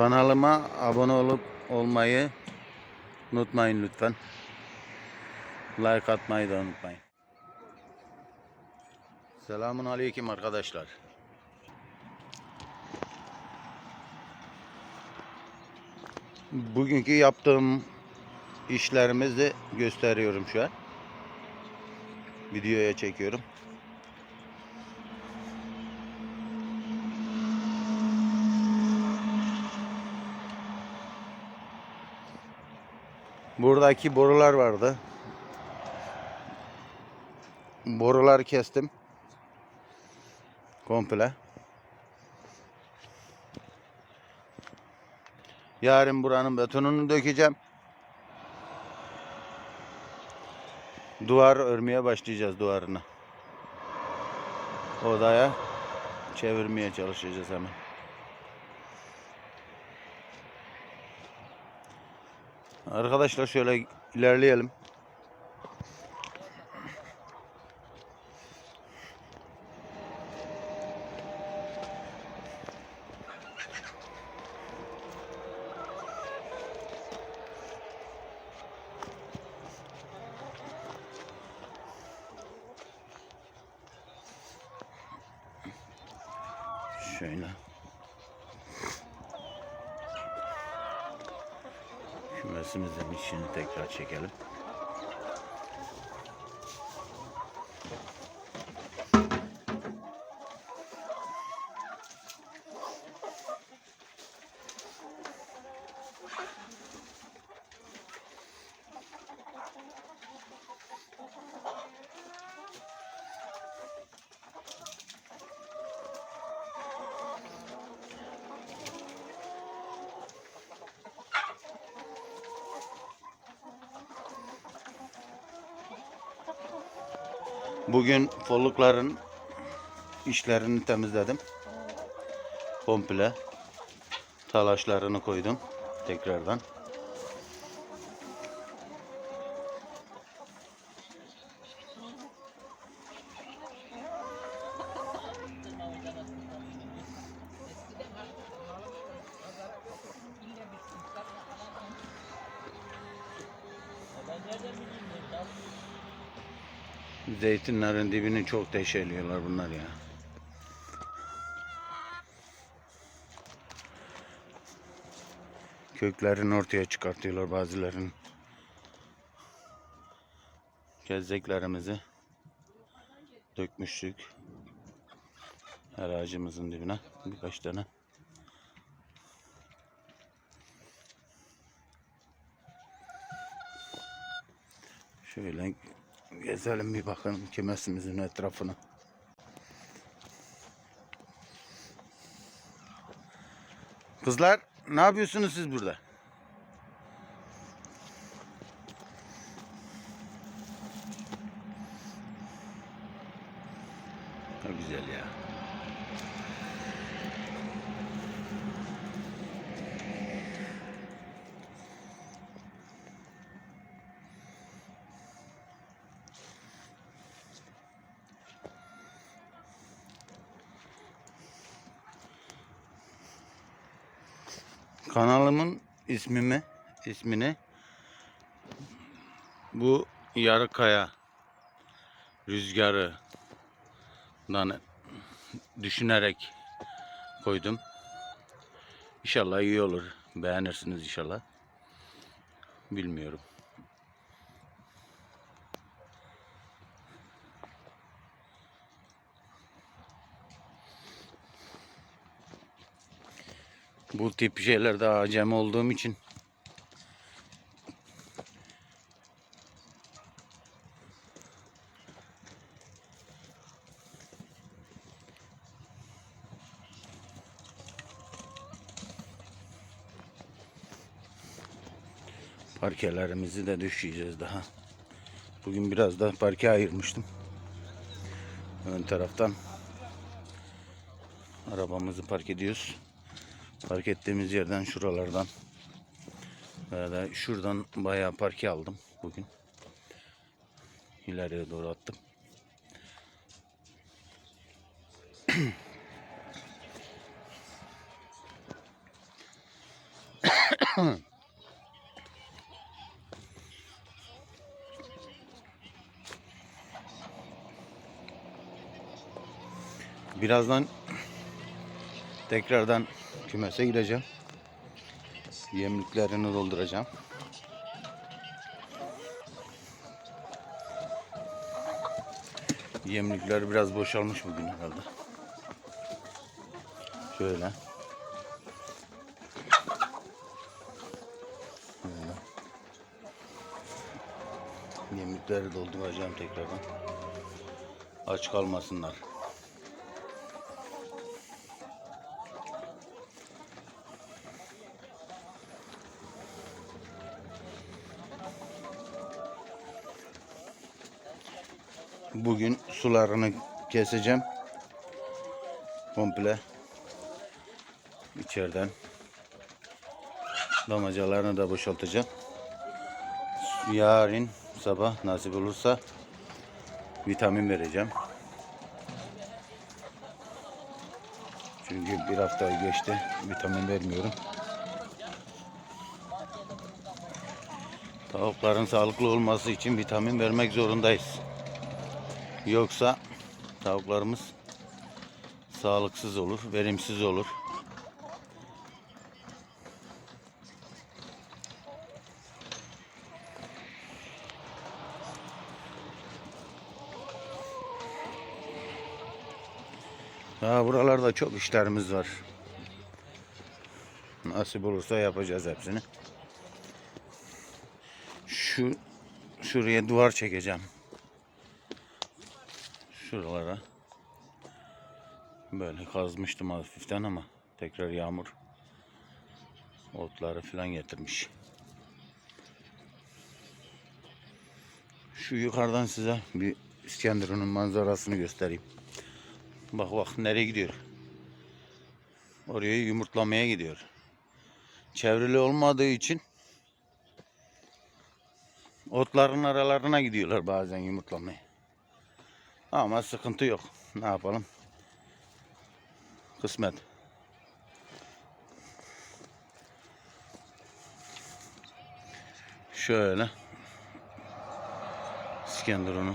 Kanalıma abone olup olmayı unutmayın lütfen. Like atmayı da unutmayın. Selamun aleyküm arkadaşlar. Bugünkü yaptığım işlerimizi gösteriyorum şu an. Videoya çekiyorum. Buradaki borular vardı. Boruları kestim. Komple. Yarın buranın betonunu dökeceğim. Duvar örmeye başlayacağız duvarını. Odaya çevirmeye çalışacağız hemen. Arkadaşlar şöyle ilerleyelim. Şöyle. Kümesimizin içini tekrar çekelim. Bugün follukların işlerini temizledim. Komple. Talaşlarını koydum tekrardan. Zeytinlerin dibini çok deşeliyorlar bunlar ya. Köklerini ortaya çıkartıyorlar bazılarının. Gezdeklerimizi dökmüştük. Her ağacımızın dibine birkaç tane. Şöyle gezelim bir bakalım kümesimizin etrafına. Kızlar ne yapıyorsunuz siz burada? Ne güzel ya. Kanalımın ismimi ismini bu Yarıkaya rüzgarından düşünerek koydum. İnşallah iyi olur. Beğenirsiniz inşallah. Bilmiyorum. Bu tip şeylerde acemi olduğum için parkelerimizi de düşeceğiz daha. Bugün biraz da parke ayırmıştım. Ön taraftan arabamızı park ediyoruz. Park ettiğimiz yerden şuralardan da şuradan bayağı parke aldım bugün. İleriye doğru attım. Birazdan tekrardan kümese gideceğim. Yemliklerini dolduracağım. Yemlikler biraz boşalmış bugün herhalde. Şöyle. Yemlikleri dolduracağım tekrardan. Aç kalmasınlar. Bugün sularını keseceğim. Komple. içeriden. Damacalarını da boşaltacağım. Yarın sabah nasip olursa vitamin vereceğim. Çünkü bir hafta geçti vitamin vermiyorum. Tavukların sağlıklı olması için vitamin vermek zorundayız. Yoksa tavuklarımız sağlıksız olur, verimsiz olur. Ha buralarda çok işlerimiz var. Nasip olursa yapacağız hepsini. Şu şuraya duvar çekeceğim. Şuralara. Böyle kazmıştım hafiften ama tekrar yağmur otları falan getirmiş. Şu yukarıdan size bir İskenderun'un manzarasını göstereyim. Bak bak nereye gidiyor. Oraya yumurtlamaya gidiyor. Çevrili olmadığı için otların aralarına gidiyorlar bazen yumurtlamaya. Ama sıkıntı yok. Ne yapalım? Kısmet. Şöyle. İskenderun'u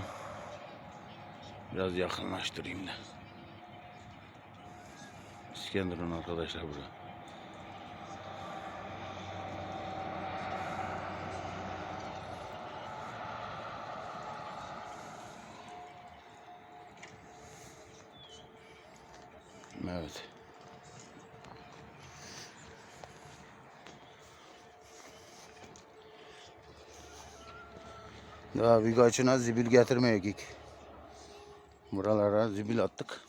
biraz yakınlaştırayım da. İskenderun arkadaşlar burada. Evet. Daha birkaçına zibil getirmeyek. Buralara zibil attık.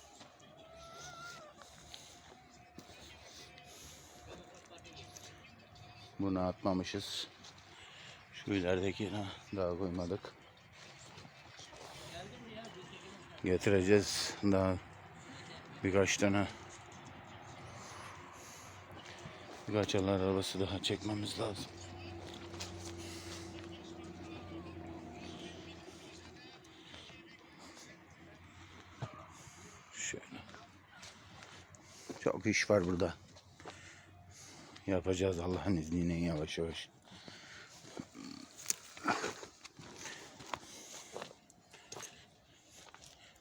Bunu atmamışız. Şu ileridekine daha koymadık. Getireceğiz daha birkaç tane birkaç arabası daha çekmemiz lazım. Çok iş var burada. Yapacağız Allah'ın izniyle yavaş yavaş.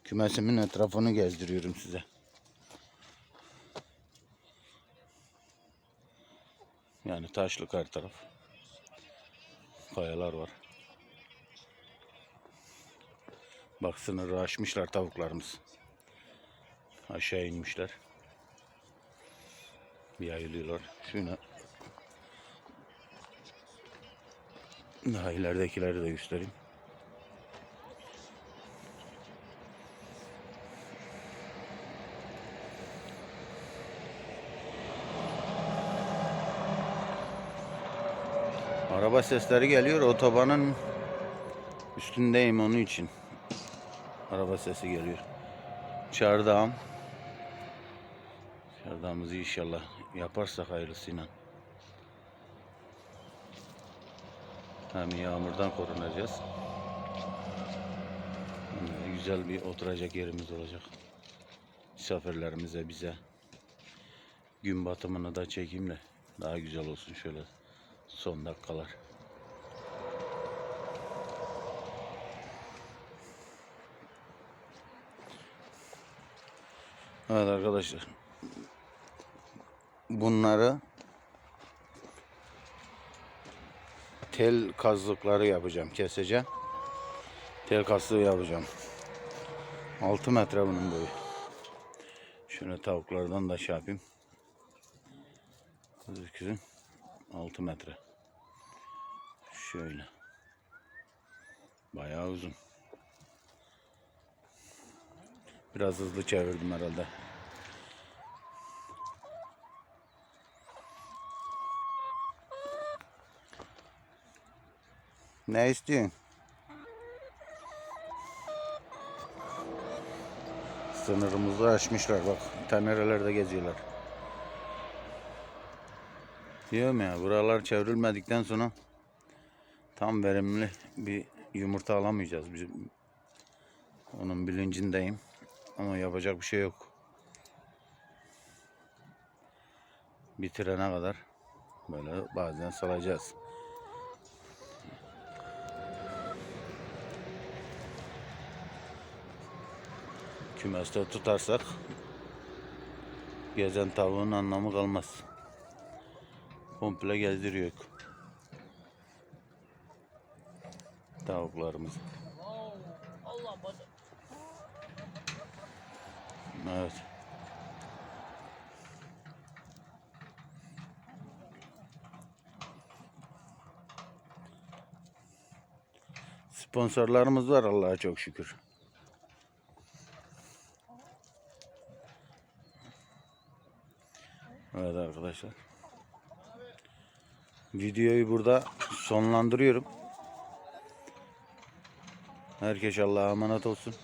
Kümesimin etrafını gezdiriyorum size. Yani taşlık her taraf. Kayalar var. Bak sınırı aşmışlar tavuklarımız. Aşağı inmişler. Bir ayılıyorlar. Şuna. Daha ileridekileri de göstereyim. Araba sesleri geliyor. Otobanın üstündeyim onun için. Araba sesi geliyor. Çardağım. Çardağımızı inşallah yaparsak hayırlısıyla. Hem yağmurdan korunacağız. De güzel bir oturacak yerimiz olacak. Misafirlerimize bize gün batımını da çekeyim de daha güzel olsun şöyle Son dakikalar. Evet arkadaşlar. Bunları tel kazlıkları yapacağım. Keseceğim. Tel kazığı yapacağım. 6 metre bunun boyu. Şöyle tavuklardan da şey yapayım. Gözükürüm. 6 metre. Şöyle. Bayağı uzun. Biraz hızlı çevirdim herhalde. Ne istiyorsun? Sınırımızı aşmışlar bak. Nerelerde geziyorlar. Diyorum ya buralar çevrilmedikten sonra tam verimli bir yumurta alamayacağız. Bizim onun bilincindeyim. Ama yapacak bir şey yok. Bitirene kadar böyle bazen salacağız. Kümeste tutarsak gezen tavuğun anlamı kalmaz. Komple gezdiriyor bana. Evet. Sponsorlarımız var Allah'a çok şükür. Evet arkadaşlar. Videoyu burada sonlandırıyorum. Herkes Allah'a emanet olsun.